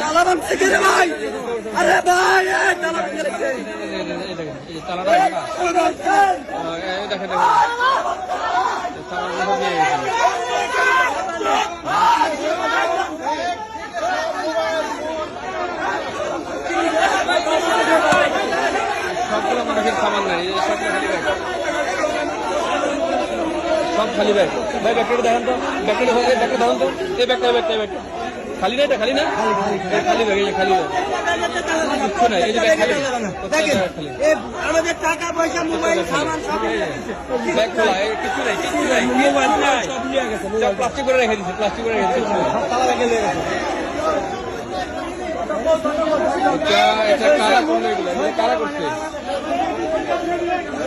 চালাবান শিখে রে ভাই আরে ভাই চালাবান শিখে দেখেন সামান নাই সব খালি ব্যাগ ভাই ব্যাগটা দেখেন তো। ব্যাগটা দেখেন ব্যাগটা দেখেন তো। এই ব্যাগটা ব্যাগটা ব্যাগটা খালি না এটা? খালি না? খালি ব্যাগ এই খালি ব্যাগ কিচ্ছু নাই এই যে ব্যাগ খালি। প্রত্যেকটা ব্যাগ খালি? এ আমাদের টাকা পয়সা মোবাইল সামান সব ব্যাগ খোলা এই নাই কিছু নাই মোবাইল নাই। সব নিয়ে গেছে সব প্লাস্টিক করে রেখে দিয়েছে প্লাস্টিক করে রেখে দিয়েছে তালা রেখে দিয়ে গেছে। এটা এটা কারা করল এগুলো? এগুলো কারা করছে?